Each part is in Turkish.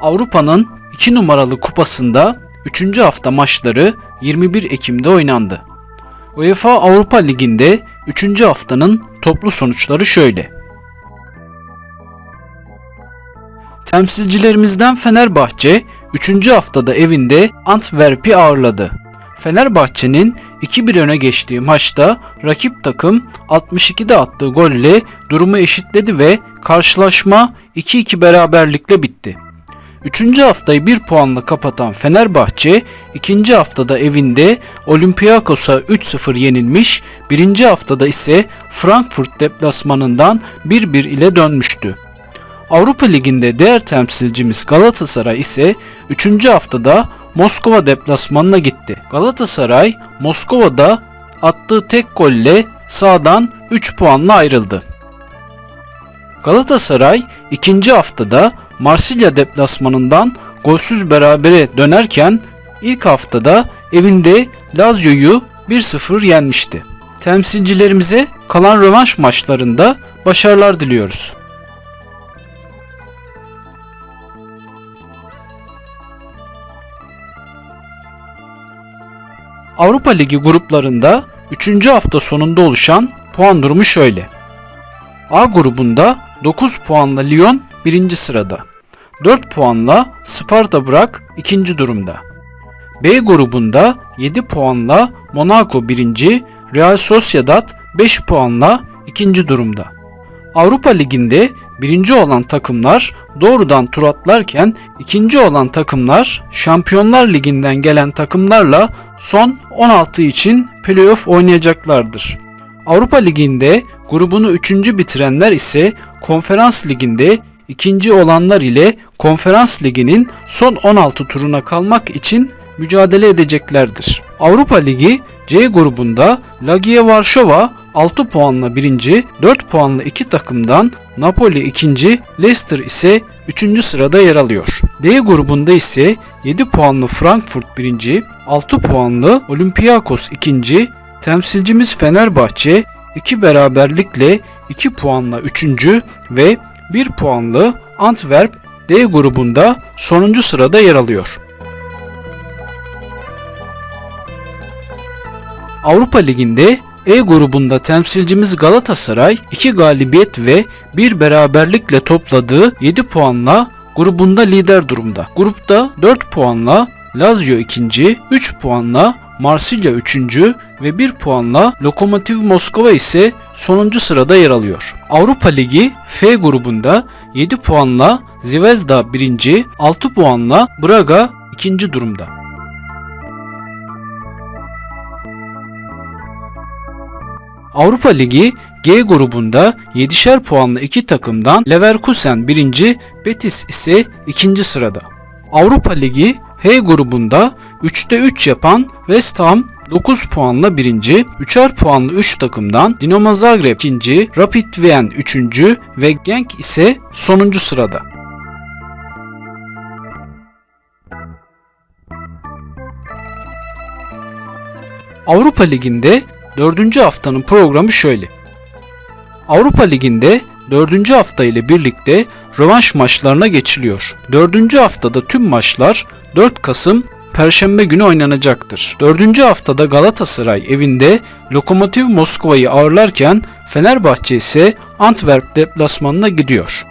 Avrupa'nın 2 numaralı kupasında 3. hafta maçları 21 Ekim'de oynandı. UEFA Avrupa Ligi'nde 3. haftanın toplu sonuçları şöyle. Temsilcilerimizden Fenerbahçe 3. haftada evinde Antwerp'i ağırladı. Fenerbahçe'nin 2-1 öne geçtiği maçta rakip takım 62'de attığı golle durumu eşitledi ve karşılaşma 2-2 beraberlikle bitti. Üçüncü haftayı bir puanla kapatan Fenerbahçe, ikinci haftada evinde Olympiakos'a 3-0 yenilmiş, birinci haftada ise Frankfurt deplasmanından 1-1 ile dönmüştü. Avrupa Ligi'nde diğer temsilcimiz Galatasaray ise 3. haftada Moskova deplasmanına gitti. Galatasaray Moskova'da attığı tek golle sağdan 3 puanla ayrıldı. Galatasaray ikinci haftada Marsilya deplasmanından golsüz berabere dönerken ilk haftada evinde Lazio'yu 1-0 yenmişti. Temsilcilerimize kalan rövanş maçlarında başarılar diliyoruz. Avrupa Ligi gruplarında 3. hafta sonunda oluşan puan durumu şöyle. A grubunda 9 puanla Lyon 1. sırada. 4 puanla Sparta Bırak 2. durumda. B grubunda 7 puanla Monaco 1. Real Sociedad 5 puanla 2. durumda. Avrupa Ligi'nde birinci olan takımlar doğrudan tur atlarken ikinci olan takımlar Şampiyonlar Ligi'nden gelen takımlarla son 16 için playoff oynayacaklardır. Avrupa Ligi'nde grubunu 3. bitirenler ise Konferans Ligi'nde ikinci olanlar ile Konferans Ligi'nin son 16 turuna kalmak için mücadele edeceklerdir. Avrupa Ligi C grubunda Legia Varşova 6 puanla birinci, 4 puanla iki takımdan Napoli ikinci, Leicester ise 3. sırada yer alıyor. D grubunda ise 7 puanlı Frankfurt birinci, 6 puanlı Olympiakos ikinci, temsilcimiz Fenerbahçe 2 beraberlikle 2 puanla 3. ve 1 puanlı Antwerp D grubunda sonuncu sırada yer alıyor. Avrupa Ligi'nde E grubunda temsilcimiz Galatasaray 2 galibiyet ve 1 beraberlikle topladığı 7 puanla grubunda lider durumda. Grupta 4 puanla Lazio 2. 3 puanla Marsilya 3. ve 1 puanla Lokomotiv Moskova ise sonuncu sırada yer alıyor. Avrupa Ligi F grubunda 7 puanla Zvezda 1. 6 puanla Braga 2. durumda. Avrupa Ligi G grubunda 7'şer puanlı iki takımdan Leverkusen 1. Betis ise 2. sırada. Avrupa Ligi H grubunda 3'te 3 yapan West Ham 9 puanla 1. 3'er puanlı 3 takımdan Dinamo Zagreb 2. Rapid Wien 3. ve Genk ise sonuncu sırada. Avrupa Ligi'nde 4. haftanın programı şöyle. Avrupa Ligi'nde 4. hafta ile birlikte rövanş maçlarına geçiliyor. 4. haftada tüm maçlar 4 Kasım Perşembe günü oynanacaktır. 4. haftada Galatasaray evinde Lokomotiv Moskova'yı ağırlarken Fenerbahçe ise Antwerp deplasmanına gidiyor.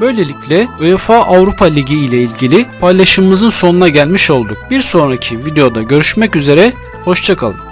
Böylelikle UEFA Avrupa Ligi ile ilgili paylaşımımızın sonuna gelmiş olduk. Bir sonraki videoda görüşmek üzere, hoşçakalın.